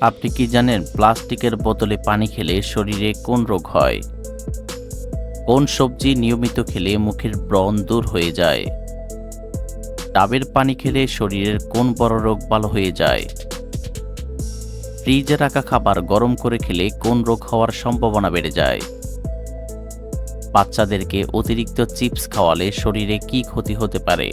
আপনি কি জানেন প্লাস্টিকের বোতলে পানি খেলে শরীরে কোন রোগ হয়? কোন সবজি নিয়মিত খেলে মুখের ব্রণ দূর হয়ে যায়? ডাবের পানি খেলে শরীরের কোন বড় রোগ ভালো হয়ে যায়? ফ্রিজে রাখা খাবার গরম করে খেলে কোন রোগ হওয়ার সম্ভাবনা বেড়ে যায়? বাচ্চাদেরকে অতিরিক্ত চিপস খাওয়ালে শরীরে কি ক্ষতি হতে পারে?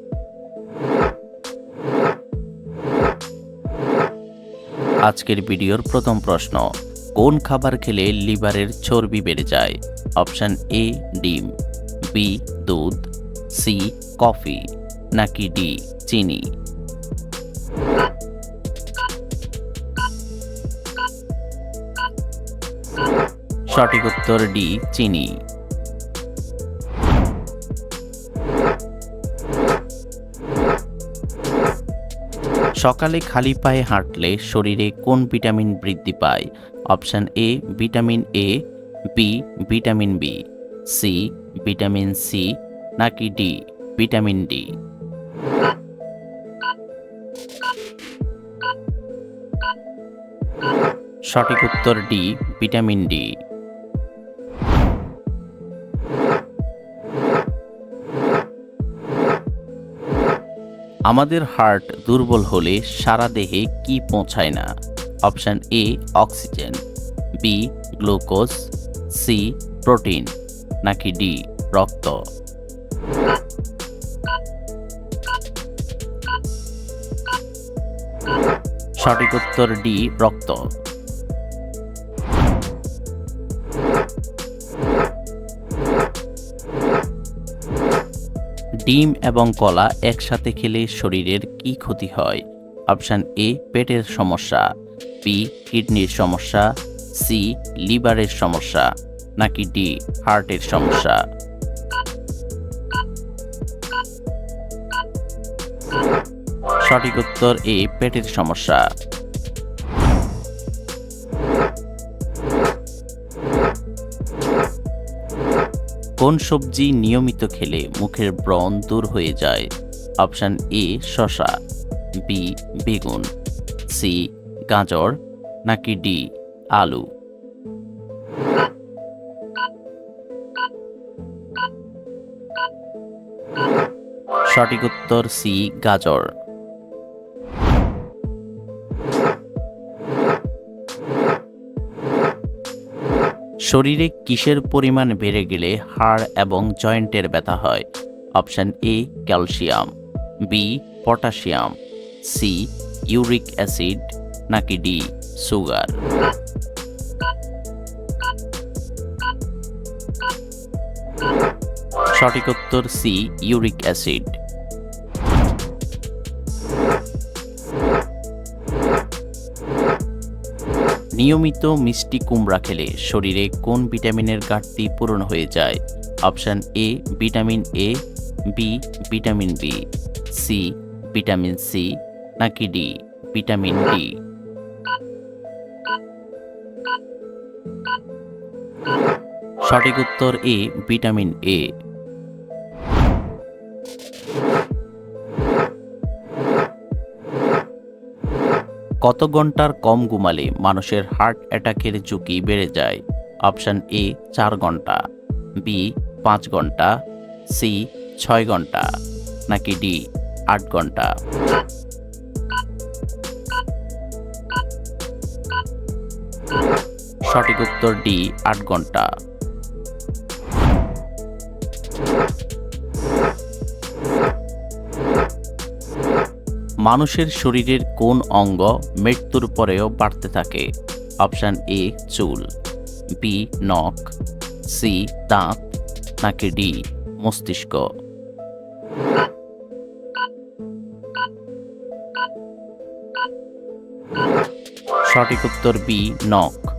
আজকের ভিডিওর প্রথম প্রশ্ন, কোন খাবার খেলে লিভারের চর্বি বেড়ে যায়? অপশন এ ডিম বি দুধ সি কফি, নাকি ডি চিনি? সঠিক উত্তর ডি চিনি। সকালে খালি পায়ে হাঁটলে শরীরে কোন ভিটামিন বৃদ্ধি পায়? Option A vitamin A B vitamin B C vitamin C নাকি ডি ভিটামিন ডি সঠিক উত্তর ডি ভিটামিন ডি আমাদের হার্ট দুর্বল হলে সারা দেহে কি পৌঁছায় না? Option A, oxygen, B, glucose, C, protein, নাকি ডি, রক্ত। সঠিক উত্তর ডি, রক্ত। ডিম এবং কলা একসাথে খেলে শরীরের কি ক্ষতি হয়? অপশান এ, পেটের সমস্যা। বি, কিডনির সমস্যা। সি, লিভারের সমস্যা। নাকি ডি, হার্টের সমস্যা। সঠিক উত্তর এ, পেটের সমস্যা। কোন সবজি নিয়মিত খেলে মুখের ব্রণ দূর হয়ে যায়? অপশান এ শশা বি, বেগুন, সি, গাজর, নাকি ডি, আলু? সঠিক উত্তর সি, গাজর। শরীরে কিসের পরিমাণ বেড়ে গেলে হাড় এবং জয়েন্টের ব্যথা হয়? Option A, calcium, B, potassium, C, uric acid, নাকি ডি, সুগার। সঠিক উত্তর সি, ইউরিক অ্যাসিড। নিয়মিত মিষ্টি কুমড়া খেলে শরীরে কোন ভিটামিনের ঘাটতি পূরণ হয়ে যায়? Option A vitamin A B vitamin B C vitamin C নাকি ডি ভিটামিন ডি সঠিক উত্তর এ ভিটামিন এ কত ঘণ্টার কম ঘুমালে মানুষের হার্ট অ্যাটাকের ঝুঁকি বেড়ে যায়? অপশান এ চার ঘণ্টা। বি পাঁচ ঘণ্টা। সি ছয় ঘণ্টা। নাকি ডি আট ঘণ্টা? সঠিক উত্তর ডি আট ঘণ্টা। মানুষের শরীরের কোন অঙ্গ মৃত্যুর পরেও বাড়তে থাকে? অপশান এ, চুল। বি, নখ। সি, দাঁত। নাকি ডি, মস্তিষ্ক। সঠিক উত্তর বি, নখ।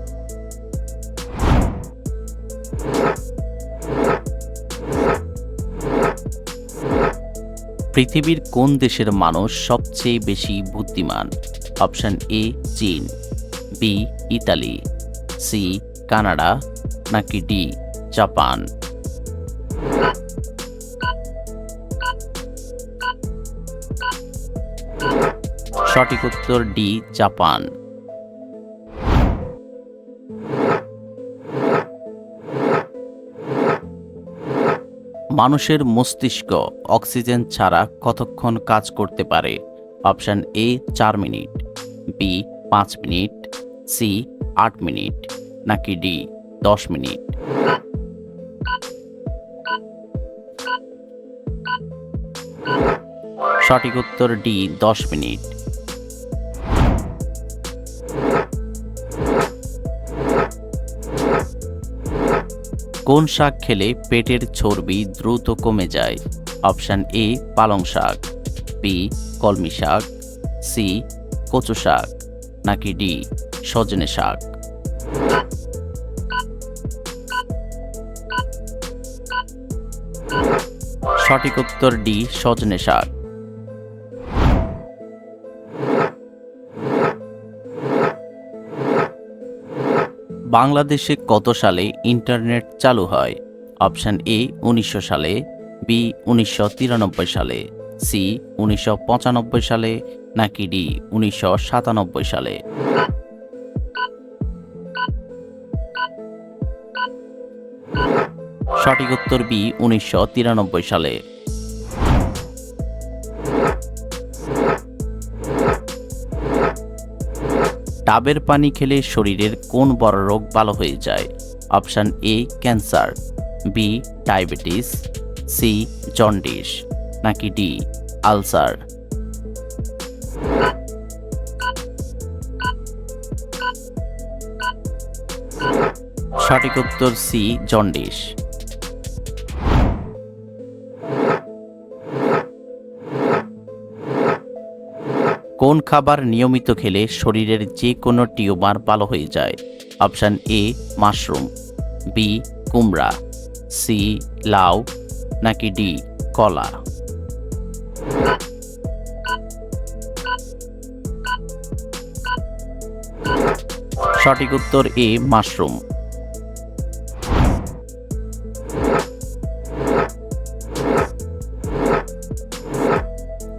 পৃথিবীর কোন দেশের মানুষ সবচেয়ে বেশি বুদ্ধিমান? অপশান এ, চীন। B, Italy. C, Canada. নাকি ডি, জাপান। সঠিক উত্তর ডি, জাপান। মানুষের মস্তিষ্ক অক্সিজেন ছাড়া কতক্ষণ কাজ করতে পারে? অপশন এ, চার মিনিট, বি, পাঁচ মিনিট, সি, আট মিনিট, নাকি ডি, দশ মিনিট? সঠিক উত্তর ডি, দশ মিনিট। কোন শাক খেলে পেটের চর্বি দ্রুত কমে যায়? অপশান এ, পালং শাক, বি, কলমি শাক, সি, কচু শাক, নাকি ডি, সজনে শাক? সঠিক উত্তর ডি, সজনে শাক। বাংলাদেশে কত সালে ইন্টারনেট চালু হয়? অপশান এ, উনিশশো সালে, বি, উনিশশো তিরানব্বই সালে, সি, উনিশশো পঁচানব্বই সালে, নাকি ডি, উনিশশো সাতানব্বই সালে? সঠিক উত্তর বি, উনিশশো তিরানব্বই সালে। ডাবের পানি খেলে শরীরের কোন বড় রোগ ভালো হয়ে যায়? Option A, cancer, B, diabetes, C, jaundice, নাকি ডি, আলসার। সঠিক উত্তর সি, জন্ডিস। কোন খাবার নিয়মিত খেলে শরীরের যে কোনো টিউমার ভালো হয়ে যায়। Option A, mushroom. বি, কুমড়া। সি, লাউ। নাকি ডি, কলা। সঠিক উত্তর এ, মাশরুম।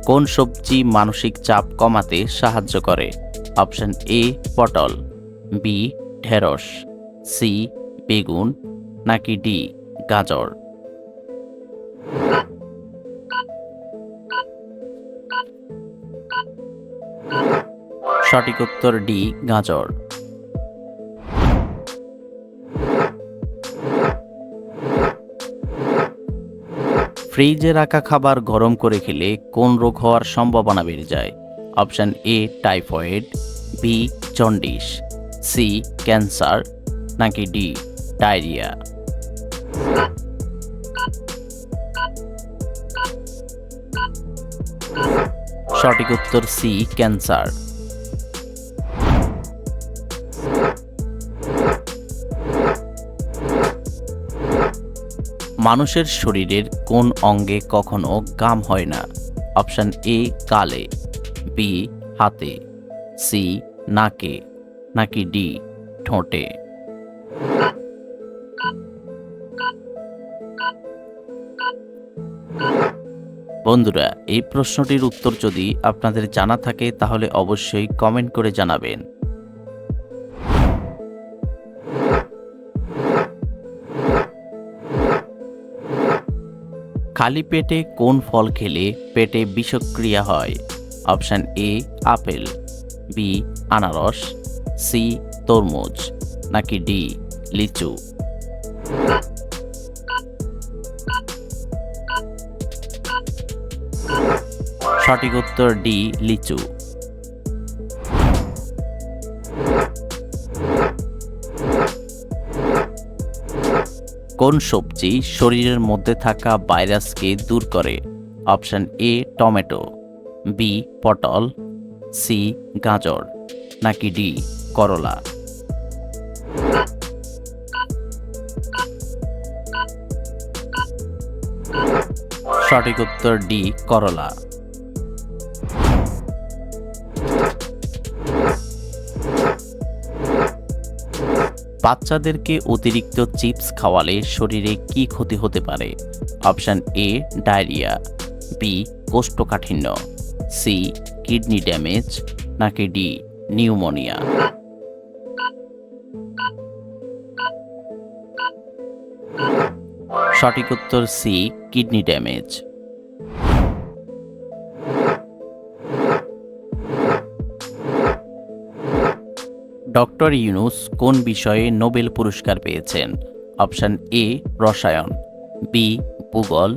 কোন সবজি মানসিক চাপ কমাতে সাহায্য করে? অপশন এ, পটল, বি, ঢেঁড়স, সি, বেগুন, নাকি ডি, গাজর? সঠিক উত্তর ডি, গাজর। ফ্রিজে রাখা খাবার গরম করে খেলে কোন রোগ হওয়ার সম্ভাবনা বেড়ে যায়? Option A, typhoid, B, jaundice, C, cancer, নাকি ডি, ডায়রিয়া। সঠিক উত্তর সি, ক্যান্সার। মানুষের শরীরের কোন অঙ্গে কখনো গাম হয় না। অপশান এ, কালে। বি, হাতে। সি, নাকে। নাকি ডি, ঠোঁটে। বন্ধুরা, এই প্রশ্নটির উত্তর যদি আপনাদের জানা থাকে, তাহলে অবশ্যই কমেন্ট করে জানাবেন। খালি পেটে কোন ফল খেলে পেটে বিষক্রিয়া হয়? Option A, apple. বি, আনারস। সি, তরমুজ। নাকি ডি, লিচু? সঠিক উত্তর ডি, লিচু। কোন সবজি শরীরের মধ্যে থাকা ভাইরাসকে দূর করে? Option A, tomato. বি, পটল। সি, গাজর। নাকি ডি, করলা। সঠিক উত্তর ডি, করলা। বাচ্চাদেরকে অতিরিক্ত চিপস খাওয়ালে শরীরে কি ক্ষতি হতে পারে? Option A, diarrhoea. বি, কোষ্ঠকাঠিন্য। C, kidney damage. নাকি ডি, নিউমোনিয়া। সঠিক উত্তর C, kidney damage. Doctor Yunus কোন বিষয়ে নোবেল পুরস্কার পেয়েছেন? অপশান এ, রসায়ন, বি, ভূগোল,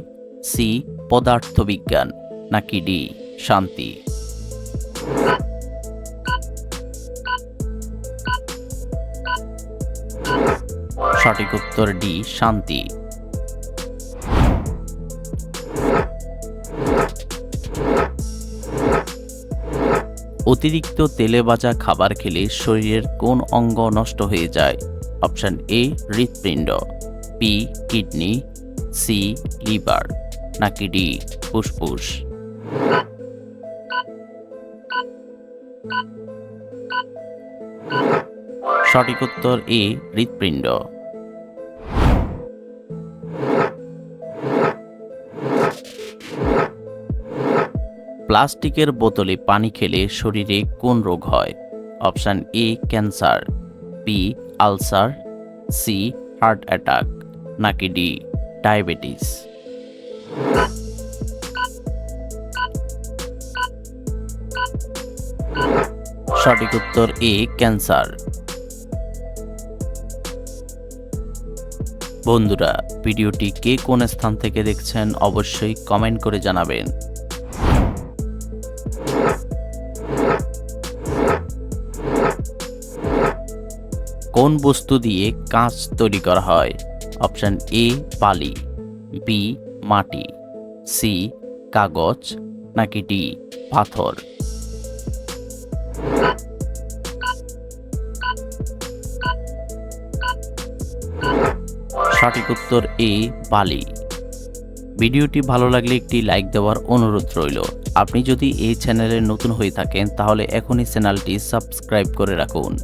সি, পদার্থবিজ্ঞান, নাকি ডি, শান্তি? সঠিক উত্তর ডি, শান্তি। অতিরিক্ত তেলে ভাজা খাবার খেলে শরীরের কোন অঙ্গ নষ্ট হয়ে যায়? অপশান এ, হৃৎপিণ্ড, বি, কিডনি, সি, লিভার, নাকি ডি, ফুসফুস? সঠিক উত্তর এ, হৃৎপিণ্ড। প্লাস্টিকের বোতলে পানি খেলে শরীরে কোন রোগ হয়? Option A, cancer, B, ulcer, C, heart attack, নাকি ডি, ডায়াবেটিস। সঠিক উত্তর এ, ক্যান্সার। বন্ধুরা, ভিডিওটি কে কোন স্থান থেকে দেখছেন অবশ্যই কমেন্ট করে জানাবেন। কোন বস্তু দিয়ে কাঁচ তৈরি করা হয়? অপশান এ, বালি, বি, মাটি, সি, কাগজ, নাকি ডি, পাথর? সঠিক উত্তর এ, বালি। ভিডিওটি ভালো লাগলে একটি লাইক দেওয়ার অনুরোধ রইল। আপনি যদি এই চ্যানেলে নতুন হয়ে থাকেন, তাহলে এখনই চ্যানেলটি সাবস্ক্রাইব করে রাখুন।